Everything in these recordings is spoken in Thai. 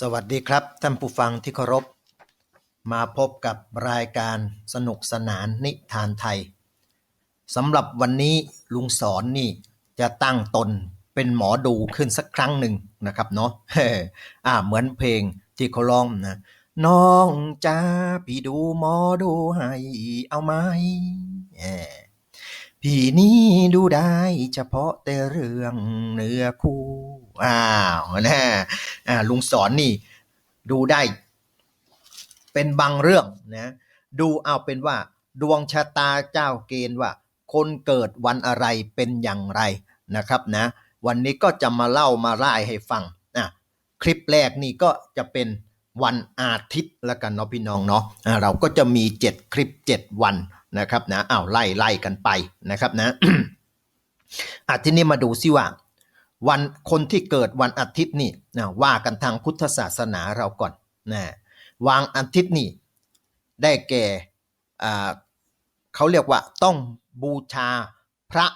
สวัสดีครับ ท่านผู้ฟังที่เคารพ มาพบกับรายการสนุกสนานนิทานไทยสำหรับวันนี้ลุงสอนนี่จะตั้งตนเป็นหมอดูขึ้นสักครั้งหนึ่งนะครับเนาะอ่าเหมือนเพลงที่เขาร้องนะน้องจ้าพี่ดูหมอดูให้เอาไหมแหม พี่นี่ดูได้เฉพาะแต่เรื่องเนื้อคู่อ้าวนะอ่าลุงสอนนี่ ดูได้ เป็นบางเรื่องนะดูเอาเป็นว่า ดวงชะตาเจ้าเกณฑ์ว่า คนเกิดวันอะไรเป็นอย่างไรนะครับนะ วันนี้ก็จะมาเล่ามาไล่ให้ฟังอะคลิปแรกนี่ก็จะเป็นวันอาทิตย์แล้วกันเนาะพี่น้องเนาะอะเราก็จะมี 7 คลิป 7 วัน นะครับนะอ้าวไล่ไล่กันไปนะครับนะอะทีนี้มาดูซิว่า วันคนที่เกิดวันอาทิตย์นี่นะว่ากันทางพุทธศาสนาเราก่อนนะวางอาทิตย์นี่ได้แก่อ่าเขาเรียกว่าต้องบูชาพระ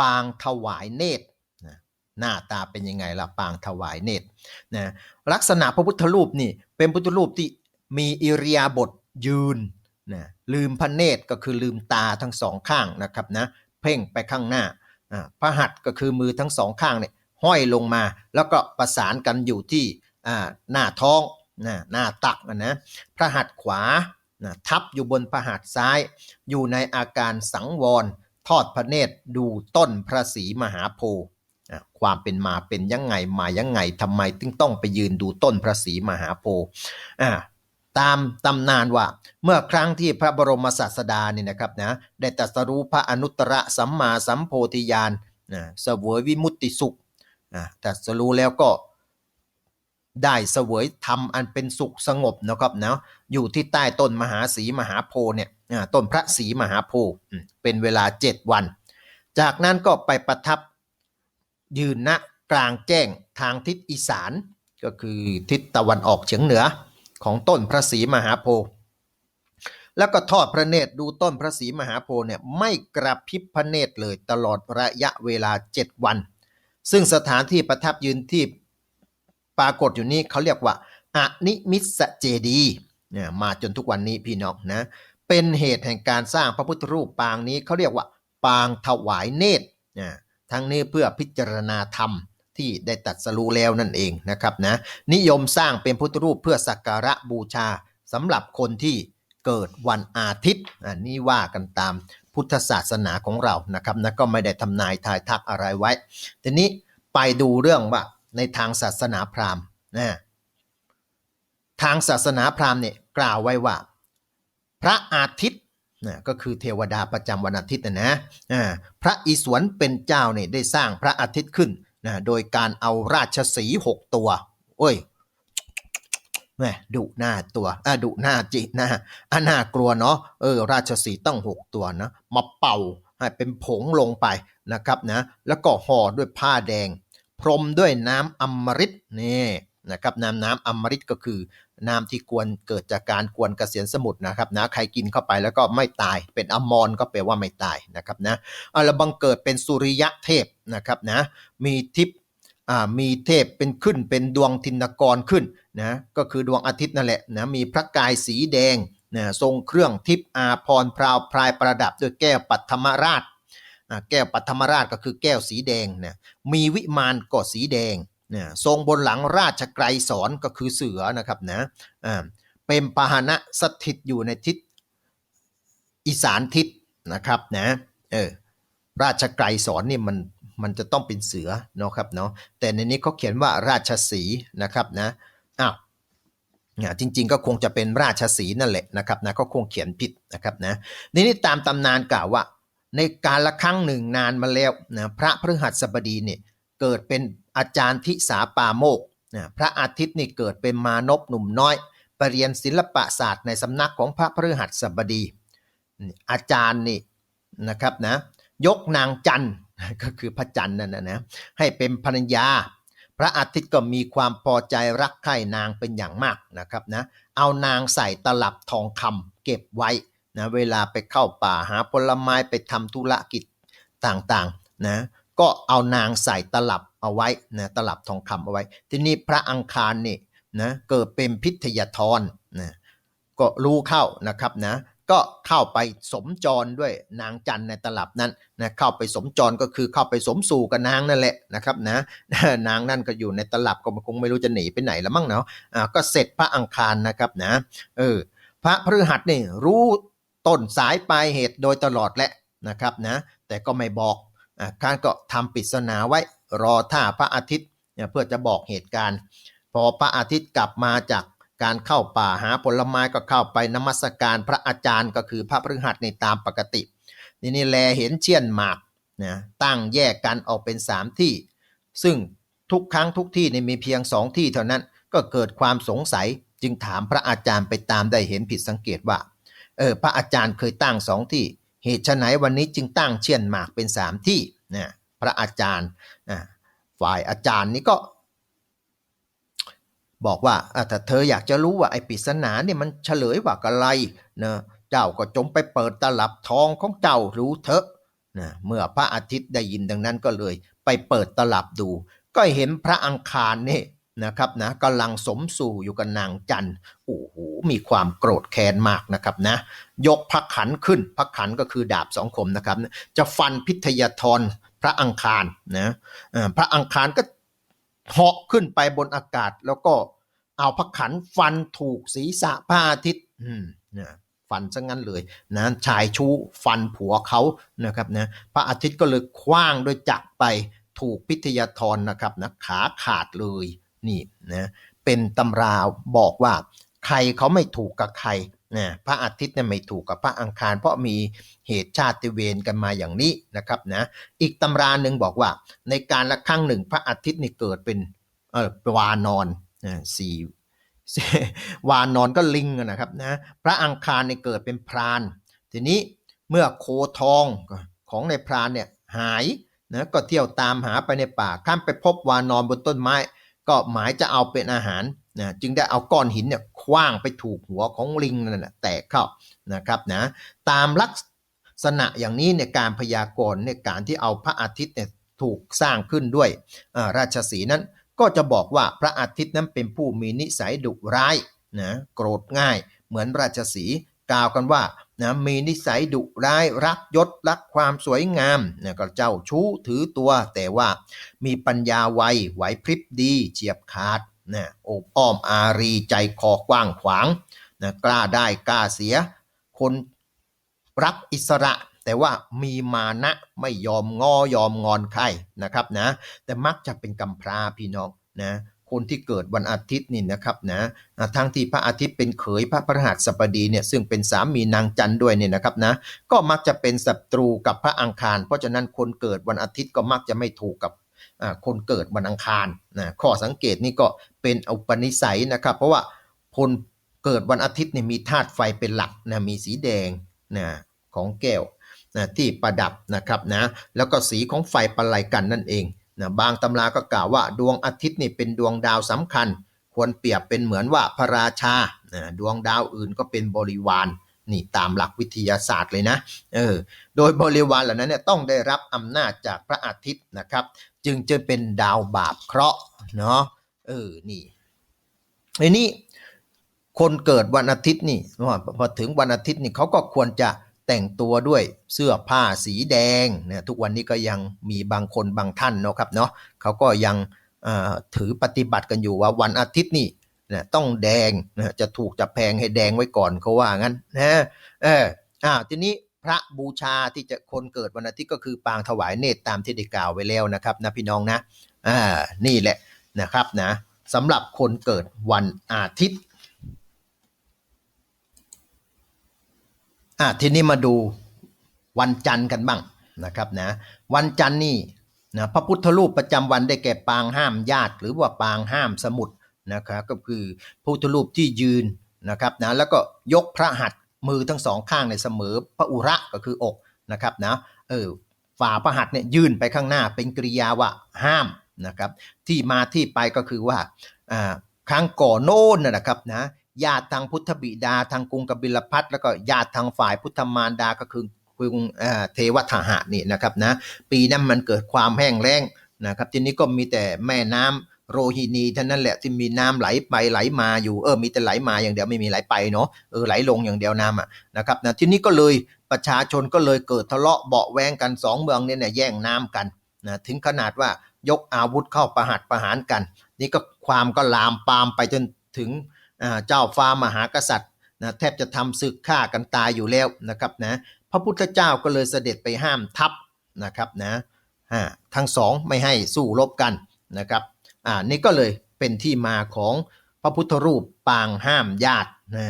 ปางถวายเนตรนะหน้าตาเป็นยังไงล่ะปางถวายเนตรนะลักษณะพระพุทธรูปนี่เป็นพุทธรูปที่มีอิริยาบถยืน นะลืมพระเนตรก็คือลืมตาทั้งสองข้างนะครับนะเพ่งไปข้างหน้าพระหัตถ์ก็คือมือทั้งสองข้างเนี่ยห้อยลงมา แล้วก็ประสานกันอยู่ที่หน้าท้องหน้าตักนะพระหัตถ์ขวาทับอยู่บนพระหัตถ์ซ้าย อยู่ในอาการสังวร ทอดพระเนตรดูต้นพระศรีมหาโพธิ์อะความเป็นมาเป็นยังไงมายังไงทำไมถึงต้องไปยืนดูต้นพระศรีมหาโพธิ์อ่า ตามตำนานว่า เมื่อครั้งที่พระบรมศาสดาเนี่ยนะครับนะได้ตรัสรู้พระอนุตตรสัมมาสัมโพธิญาณนะเสวยวิมุตติสุขนะตรัสรู้แล้วก็ได้เสวยธรรมอันเป็นสุขสงบนะครับเนาะอยู่ที่ใต้ต้นมหาสีมหาโพเนี่ยต้นพระศรีมหาโพเป็นเวลาเจ็ดวัน จากนั้นก็ไปประทับยืนณกลางแจ้งทางทิศอีสาน ก็คือทิศตะวันออกเฉียงเหนือ ของต้นพระศรีมหาโพธิ์แล้วก็ทอดพระเนตรดูต้นพระศรีมหาโพธิ์เนี่ยไม่กระพริบพระเนตรเลยตลอดระยะเวลา 7 วัน ซึ่งสถานที่ประทับยืนที่ปรากฏอยู่นี้เขาเรียกว่าอนิมิสเจดีเนี่ยมาจนทุกวันนี้พี่น้องนะเป็นเหตุแห่งการสร้างพระพุทธรูปปางนี้เขาเรียกว่า ปางถวายเนตรนะทั้งนี้เพื่อพิจารณาธรรม ที่ได้ตัดสรู้แล้วนั่นเองนะครับนะนิยมสร้างเป็นพุทธรูปเพื่อสักการะบูชาสำหรับคนที่เกิดวันอาทิตย์อันนี้ว่ากันตามพุทธศาสนาของเรานะครับนะก็ไม่ได้ทำนายทายทักอะไรไว้ ทีนี้ไปดูเรื่องว่าในทางศาสนาพราหมณ์นะทางศาสนาพราหมณ์เนี่ยกล่าวไว้ว่า พระอาทิตย์นะก็คือเทวดาประจำวันอาทิตย์นะนะพระอิศวรเป็นเจ้าเนี่ยได้สร้างพระอาทิตย์ขึ้น นะโดยการเอาราชสีห์หกตัว โอ้ยแม่ดุหน้าตัวอะดุหน้าจิหน้าอะน่ากลัวเนาะเออ ราชสีห์ตั้งหกตัวนะมาเป่าให้เป็นผงลงไปนะครับนะ แล้วก็ห่อด้วยผ้าแดง พรมด้วยน้ำอมฤตนี่นะครับน้ำน้ำอมฤตก็คือ น้ำที่กวนเกิดจากการกวนกเกษียณสมุทรนะครับนะใครกินเข้าไปแล้วก็ไม่ตายเป็นอมรก็แปลว่าไม่ตายนะครับนะเอาละบังเกิดเป็นสุริยะเทพนะครับนะมีทิพย์อ่ามีเทพเป็นขึ้นเป็นดวงทินกรขึ้นนะก็คือดวงอาทิตย์นั่นแหละนะมีพระกายสีแดงนะทรงเครื่องทิพย์อาพรพราวพรายประดับด้วยแก้วปัทมราชอ่าแก้วปัทมราชก็คือแก้วสีแดงนะมีวิมานก็สีแดง นะทรงบนหลังราชไกรสอนก็คือเสือนะครับนะอ่าเป็นพาหนะสถิตอยู่ในทิศอีสานทิศนะครับนะเออราชไกรสอนนี่มันมันจะต้องเป็นเสือเนาะครับเนาะแต่ในนี้เขาเขียนว่าราชสีนะครับนะอ้าวนี่ยจริงๆก็คงจะเป็นราชสีนั่นแหละนะครับนะก็คงเขียนผิดนะครับนะนี่นี่ตามตำนานกล่าวว่า ในการละครั้งหนึ่งนานมาแล้วนะพระพฤหัสบดีเนี่ย เกิดเป็นอาจารย์ทิสาปาโมกนะพระอาทิตย์นี่เกิดเป็นมานพหนุ่มน้อยไปเรียนศิลปศาสตร์ในสำนักของพระพฤหัสบดี อาจารย์นี่นะครับนะยกนางจันทร์ก็คือพระจันทร์นั่นนะนะให้เป็นภรรยา พระอาทิตย์ก็มีความพอใจรักใคร่นางเป็นอย่างมากนะครับนะเอานางใส่ตลับทองคำเก็บไว้นะเวลาไปเข้าป่าหาผลไม้ไปทำธุรกิจต่างๆนะ ก็เอานางใส่ตลับเอาไว้นะตลับทองคำเอาไว้ ทีนี้พระอังคารนี่นะเกิดเป็นพิทยาธรนะก็รู้เข้านะครับนะก็เข้าไปสมจรด้วยนางจันในตลับนั้นนะเข้าไปสมจรก็คือเข้าไปสมสู่กับนางนั่นแหละนะครับนะนางนั่นก็อยู่ในตลับก็คงไม่รู้จะหนีไปไหนแล้วมั้งเนาะอ่าก็เสร็จพระอังคารนะครับนะเออพระพฤหัสนี่รู้ต้นสายปลายเหตุโดยตลอดแหละนะครับนะแต่ก็ไม่บอก อ่ากาก็ทำปริศนาไว้รอท่าพระอาทิตย์เพื่อจะบอกเหตุการณ์ พอพระอาทิตย์กลับมาจากการเข้าป่าหาผลไม้ก็เข้าไปนมัสการพระอาจารย์ก็คือพระพฤหัสในตามปกตินี่นี่แลเห็นเชี่ยนหมากนะตั้งแยกกันออกเป็นสามที่ ซึ่งทุกครั้งทุกที่ในมีเพียงสองที่เท่านั้นก็เกิดความสงสัยจึงถามพระอาจารย์ไปตามได้เห็นผิดสังเกตว่าเออพระอาจารย์เคยตั้งสองที่ เหตุไฉนวันนี้จึงตั้งเชียนหมากเป็นสามที่นะพระอาจารย์ฝ่ายอาจารย์นี่ก็ บอกว่าถ้าเธออยากจะรู้ว่าไอ้ปริศนาเนี่ยมันเฉลยว่าอะไรนะเจ้าก็จงไปเปิดตลับทองของเจ้ารู้เถอะนะเมื่อพระอาทิตย์ได้ยินดังนั้นก็เลย ไปเปิดตลับดู ก็เห็นพระอังคารนี่ นะครับนะกำลังสมสู่อยู่กับนางจันโอ้โหมีความโกรธแค้นมากนะครับนะยกพระขันขึ้นพระขันก็คือดาบสองคมนะครับ จะฟันพิทยาธรพระอังคารนะพระอังคารก็เหาะขึ้นไปบนอากาศแล้วก็เอาพระขันฟันถูกศีรษะพระอาทิตย์นะฟันซะงั้นเลยนะชายชู้ฟันผัวเขานะครับนะพระอาทิตย์ก็เลยคว้างโดยจักไปถูกพิทยาธรนะครับนะขาขาดเลย นี่นะเป็นตำราบอกว่าใครเขาไม่ถูกกับใครนะพระอาทิตย์เนี่ยไม่ถูกกับพระอังคาร เพราะมีเหตุชาติเวรกันมาอย่างนี้นะครับนะอีกตำราหนึ่งบอกว่า ในการละครั้งหนึ่งพระอาทิตย์นี่เกิดเป็นเออวานอนนะสี่วานอนก็ลิงนะครับนะพระอังคารเนี่ยเกิดเป็นพราน ทีนี้เมื่อโคทองของในพรานเนี่ยหายนะก็เที่ยวตามหาไปในป่าข้ามไปพบวานอนบนต้นไม้ ก็หมายจะเอาเป็นอาหารนะจึงได้เอาก้อนหินเนี่ยคว้างไปถูกหัวของลิงนั่นแหละแตกเข้านะครับนะตามลักษณะอย่างนี้ในยการพยากรณ์ในยการที่เอาพระอาทิตย์เนี่ยถูกสร้างขึ้นด้วยราชสีนั้นก็จะบอกว่าพระอาทิตย์นั้นเป็นผู้มีนิสัยดุร้ายนะโกรธง่ายเหมือนราชสีกล่าวกันว่า นะมีนิสัยดุร้ายรักยศรักความสวยงามนะก็เจ้าชู้ถือตัว แต่ว่ามีปัญญาไวไหวพริบดีเฉียบขาดนะโอบอ้อมอารีใจคอกว้างขวางนะกล้าได้กล้าเสีย คนรักอิสระ แต่ว่ามีมานะไม่ยอมงอยอมงอนใครนะครับนะแต่มักจะเป็นกำพร้าพี่น้องนะ คนที่เกิดวันอาทิตย์นี่นะครับนะอ่าทั้งที่พระอาทิตย์เป็นเขยพระพฤหัสบดีเนี่ยซึ่งเป็นสามีนางจันด้วยเนี่ยนะครับนะก็มักจะเป็นศัตรูกับพระอังคาร เพราะฉะนั้นคนเกิดวันอาทิตย์ก็มักจะไม่ถูกกับคนเกิดวันอังคารนะข้อสังเกตนี่ก็เป็นอุปนิสัยนะครับ เพราะว่าคนเกิดวันอาทิตย์เนี่ยมีธาตุไฟเป็นหลักนะมีสีแดงนะของแก้วนะที่ประดับนะครับนะแล้วก็สีของไฟประไลกันนั่นเอง นะบางตำราก็กล่าวว่าดวงอาทิตย์นี่เป็นดวงดาวสำคัญ ควรเปรียบเป็นเหมือนว่าพระราชานะดวงดาวอื่นก็เป็นบริวารนี่ตามหลักวิทยาศาสตร์เลยนะเออโดยบริวารเหล่านั้นเนี่ยต้องได้รับอำนาจจากพระอาทิตย์นะครับ จึงจะเป็นดาวบาปเคราะห์เนาะเออนี่ไอ้นี่คนเกิดวันอาทิตย์นี่พอถึงวันอาทิตย์นี่เขาก็ควรจะ แต่งตัวด้วยเสื้อผ้าสีแดงนี่ยทุกวันนี้ก็ยังมีบางคนบางท่านเนาะครับเนาะเขาก็ยังถือปฏิบัติกันอยู่ว่าวันอาทิตย์นี่นะต้องแดงนะจะถูกจะแพงให้แดงไว้ก่อนเขาว่างั้นนะเอออ้าวทีนี้พระบูชาที่จะคนเกิดวันอาทิตย์ก็คือปางถวายเนตรตามที่ได้กล่าวไว้แล้วนะครับนะพี่น้องนะอ่านี่แหละนะครับนะสำหรับคนเกิดวันอาทิตย์ อะทีนี้มาดูวันจันทร์กันบ้างนะครับนะวันจันทร์นี่นะพระพุทธรูปประจำวันได้แก่ปางห้ามญาติ หรือว่าปางห้ามสมุทรนะครับก็คือพระพุทธรูปที่ยืนนะครับนะแล้วก็ยกพระหัตถ์มือทั้งสองข้างในเสมอพระอุระก็คืออกนะครับนะเออฝ่าพระหัตถ์เนี่ยยื่นไปข้างหน้าเป็นกริยาว่าห้ามนะครับที่มาที่ไปก็คือว่าอ่าครั้งก่อนโน้นนะนะครับนะ ญาติทางพุทธบิดา ทางกรุงกบิลพัทแล้วก็ญาติทางฝ่ายพุทธมารดาก็คือกรุงเเทวทหะนี่นะครับนะปีนั้นมันเกิดความแห้งแล้งนะครับทีนี้ก็มีแต่แม่น้โรฮินีท่านั้นแหละที่มีน้ำไหลไปไหลมาอยู่เออมีแต่ไหลมาอย่างเดียวไม่มีไหลไปเนาะเออไหลลงอย่างเดียวน้ำอะนะครับนะทีนี้ก็เลยประชาชนก็เลยเกิดทะเลาะเบาแวงกันสองเมืองเนี่ยแย่งน้ำกันนะถึงขนาดว่ายกอาวุธเข้าประหัตประหารกัน นี่ก็ความก็ลามปามไปจนถึง เจ้าฟ้ามหากษัตริย์นะแทบจะทำศึกฆ่ากันตายอยู่แล้วนะครับนะพระพุทธเจ้าก็เลยเสด็จไปห้ามทัพนะครับนะทั้งสองไม่ให้สู้รบกันนะครับอ่านี่ก็เลยเป็นที่มาของพระพุทธรูปปางห้ามญาตินะ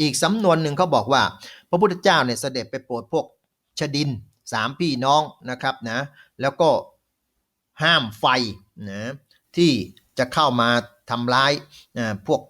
อีกสำนวนหนึ่งเขาบอกว่า พระพุทธเจ้าเนี่ยเสด็จไปโปรดพวกชดินสามพี่น้องนะครับนะแล้วก็ห้ามไฟนะที่จะเข้ามาทำร้ายพวก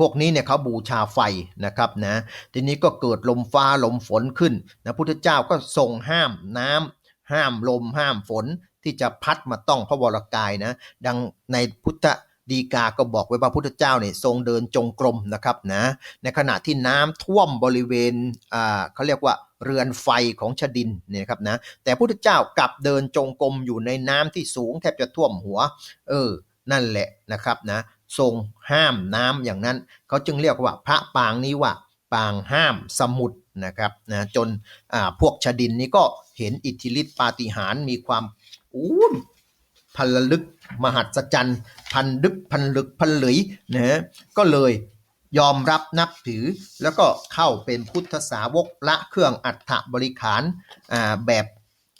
พวกนี้เนี่ยเขาบูชาไฟนะครับนะทีนี้ก็เกิดลมฟ้าลมฝนขึ้นนะพุทธเจ้าก็ทรงห้ามน้ำห้ามลมห้ามฝนที่จะพัดมาต้องพระวรกายนะดังในพุทธดีกาก็บอกไว้ว่าพุทธเจ้าเนี่ยทรงเดินจงกรมนะครับนะในขณะที่น้ำท่วมบริเวณอ่าเขาเรียกว่าเรือนไฟของชดินเนี่ยครับนะแต่พุทธเจ้ากลับเดินจงกรมอยู่ในน้ำที่สูงแทบจะท่วมหัว เออนั่นแหละนะครับนะ ทรงห้ามน้ำอย่างนั้น เขาจึงเรียกว่าพระปางนี้ว่า ปางห้ามสมุทรนะครับนะจนอ่าพวกชดินนี้ก็เห็นอิทธิฤทธิปาฏิหาริย์มีความอู้มพันละลึกมหัศจรรย์พันดึกพันลึกพันเหลยนะก็เลยยอมรับนับถือแล้วก็เข้าเป็นพุทธสาวกละเครื่องอัฐบริขารอ่าแบบ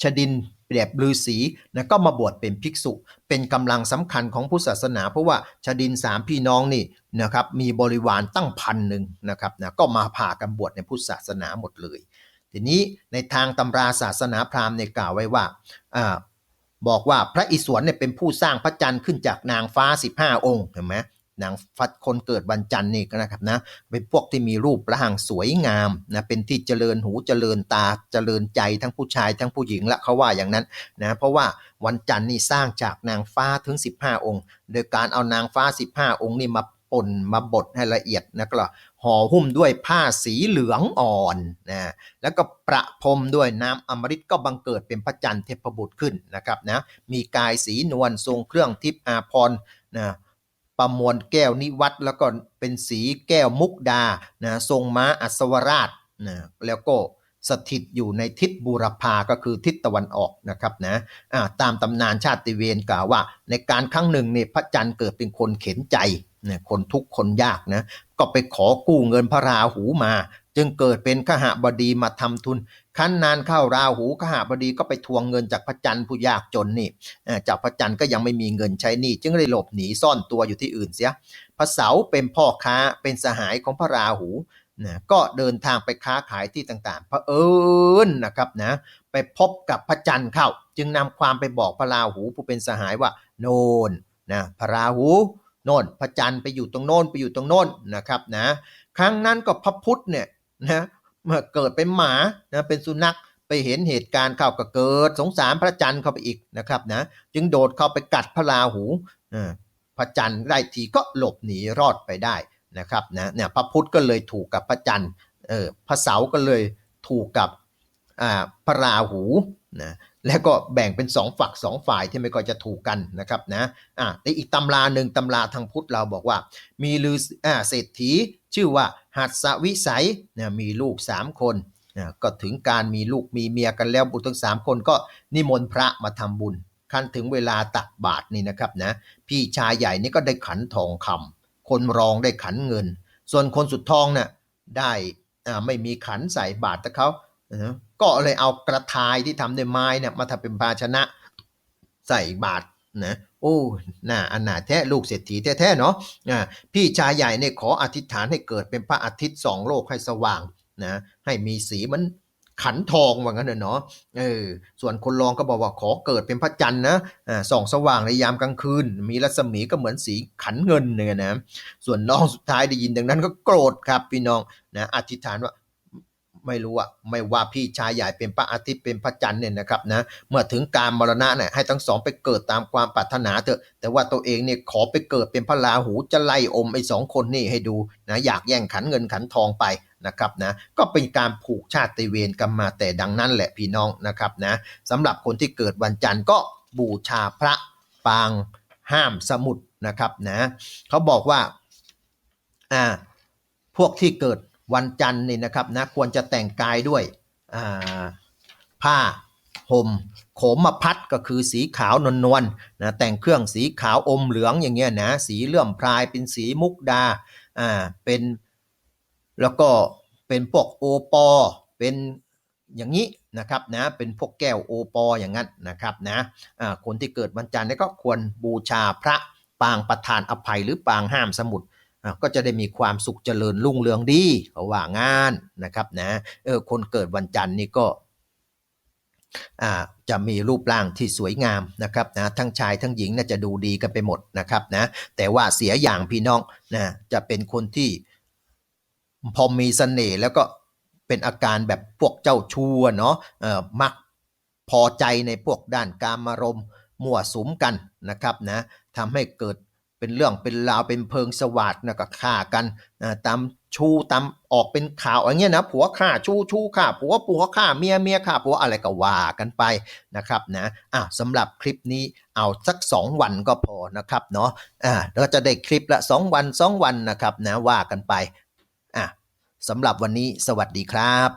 ชดิน แบบฤาษีนะก็มาบวชเป็นภิกษุ เป็นกำลังสำคัญของพุทธศาสนา เพราะว่าชดินสามพี่น้องนี่นะครับมีบริวารตั้งพันหนึ่งนะครับนะก็มาพากันบวชในพุทธศาสนาหมดเลย ทีนี้ในทางตำราศาสนาพราหมณ์เนี่ยกล่าวไว้ว่าอ่าบอกว่าพระอิศวรเนี่ยเป็นผู้สร้างพระจันทร์ขึ้นจากนางฟ้า 15 องค์เห็นไหม นางฟัดคนเกิดวันจันทร์นี่ก็นะครับนะเป็นพวกที่มีรูปร่างสวยงามนะเป็นที่เจริญหูเจริญตาเจริญใจทั้งผู้ชายทั้งผู้หญิงละเขาว่าอย่างนั้นนะเพราะว่าวันจันทร์นี่สร้างจากนางฟ้าถึง 15 องค์ โดยการเอานางฟ้า 15 องค์นี่มาป่นมาบดให้ละเอียดนะก็ห่อหุ้มด้วยผ้าสีเหลืองอ่อนนะแล้วก็ประพรมด้วยน้ำอมฤตก็บังเกิดเป็นพระจันทร์เทพบุตรขึ้นนะครับนะมีกายสีนวลทรงเครื่องทิพย์อาภรนะ ประมวลแก้วนิวัตแล้วก็เป็นสีแก้วมุกดานะทรงม้าอัศวราชนะแล้วก็สถิตอยู่ในทิศบูรพาก็คือทิศตะวันออกนะครับนะะตามตำนานชาติเวนกล่าวว่า ในการครั้งหนึ่งเนี่ยพระจันทร์เกิดเป็นคนเข็นใจ นะคนทุกคนยากนะ ก็ไปขอกู้เงินพระราหูมา จึงเกิดเป็นขหบดีมาทำทุนขั้นนานเข้าราหูขหบดีก็ไปทวงเงินจากพระจันทร์ผู้ยากจนนี่จากพระจันทร์ก็ยังไม่มีเงินใช้หนี้จึงเลยหลบหนีซ่อนตัวอยู่ที่อื่นเสียพระเสาเป็นพ่อค้าเป็นสหายของพระราหูนะก็เดินทางไปค้าขายที่ต่างๆพระเอิญนะครับนะไปพบกับพระจันทร์เข้า จึงนำความไปบอกพระราหูผู้เป็นสหายว่า โน่นนะพระราหู โน่นพระจันทร์ไปอยู่ตรงโน่นไปอยู่ตรงโน่นนะครับนะครั้งนั้นก็พระพุทธเนี่ยนะเมื่อเกิดเป็นหมานะเป็นสุนัขไปเห็นเหตุการณ์เข้าก็เกิด สงสารพระจันทร์เข้าไปอีกนะครับนะจึงโดดเข้าไปกัดพระราหูพระจันทร์ได้ทีก็หลบหนีรอดไปได้นะครับนะเนี่ยพระพุทธก็เลยถูกกับพระจันทร์เออพระเสาก็เลยถูกกับอ่าพระราหูนะ แล้วก็แบ่งเป็นสองฝักสองฝ่ายที่ไม่ก็จะถูกกันนะครับนะอ่าในอีกตำราหนึ่งตำราทางพุทธเราบอกว่า มีลืออ่าเศรษฐีชื่อว่าหัสวิสัยเนี่ยมีลูกสามคนนะก็ถึงการมีลูกมีเมียกันแล้วบุตรทั้งสามคนก็นิมนต์พระมาทำบุญขั้นถึงเวลาตักบาตรนี่นะครับนะพี่ชายใหญ่นี่ก็ได้ขันทองคำคนรองได้ขันเงิน ส่วนคนสุดทองเนี่ยได้อ่าไม่มีขันใส่บาตรแต่เขา ก็เลยเอากระทายที่ทำด้วยไม้เนี่ยมาทำเป็นภาชนะใส่บาตรนะโอ้น่าอนาแท้ลูกเศรษฐีแท้ๆเนาะพี่ชายใหญ่เนี่ยขออธิษฐานให้เกิดเป็นพระอาทิตย์สองโลกให้สว่างนะให้มีสีเหมันขันทองว่างั้นเนาะเออส่วนคนรองก็บอกว่าขอเกิดเป็นพระจันทร์นะส่องสว่างในยามกลางคืน มีรัศมีก็เหมือนสีขันเงินเนี่ยนะส่วนน้องสุดท้ายได้ยินดังนั้นก็โกรธครับพี่น้องนะอธิษฐานว่า ไม่รู้อะไม่ว่าพี่ชายใหญ่เป็นพระอาทิตย์เป็นพระจันทร์เนี่ยนะครับนะเมื่อถึงการมรณะเนี่ยให้ทั้งสองไปเกิดตามความปรารถนาเถอะ แต่ว่าตัวเองเนี่ยขอไปเกิดเป็นพระราหูจะไล่อมไอ้สองคนนี่ให้ดูนะอยากแย่งขันเงินขันทองไปนะครับนะก็เป็นการผูกชาติเวรกันมาแต่ดังนั้นแหละพี่น้องนะครับนะสำหรับคนที่เกิดวันจันทร์ก็บูชาพระปางห้ามสมุทรนะครับนะเขาบอกว่าอ่าพวกที่เกิด วันจันทร์นี่นะครับนะควรจะแต่งกายด้วยผ้าห่มโขมพัดก็คือสีขาวนวลนวลๆนะแต่งเครื่องสีขาวอมเหลืองอย่างเงี้ยนะสีเลื่อมพรายเป็นสีมุกดาอ่าเป็นแล้วก็เป็นพวกโอปอเป็นอย่างนี้นะครับนะเป็นพวกแก้วโอปออย่างนั้นนะครับนะอ่าคนที่เกิดวันจันทร์นี่ก็ควรบูชาพระปางประธานอภัยหรือปางห้ามสมุทร ก็จะได้มีความสุขเจริญรุ่งเรืองดีเขาว่างานนะครับนะเออคนเกิดวันจันทร์นี่ก็จะมีรูปร่างที่สวยงามนะครับนะทั้งชายทั้งหญิงน่าจะดูดีกันไปหมดนะครับนะแต่ว่าเสียอย่างพี่น้องนะจะเป็นคนที่พอมีเสน่ห์แล้วก็เป็นอาการแบบพวกเจ้าชู้เนาะมักพอใจในพวกด้านการมารมมั่วสุมกันนะครับนะทำให้เกิด เป็นเรื่องเป็นราวเป็นเพิงสวัสดนะก็ฆ่ากันนะตามชูตามออกเป็นข่าวอย่างเงี้ยนะผัวฆ่าชูชูฆ่าผัวผัวฆ่าเมียเมียฆ่าผัวอะไรก็ว่ากันไปนะครับนะอะสำหรับคลิปนี้เอาสักสองวันก็พอนะครับเนาะอ่าแล้วจะได้คลิปละสองวันสองวันนะครับนะว่ากันไปอะสำหรับวันนี้สวัสดีครับ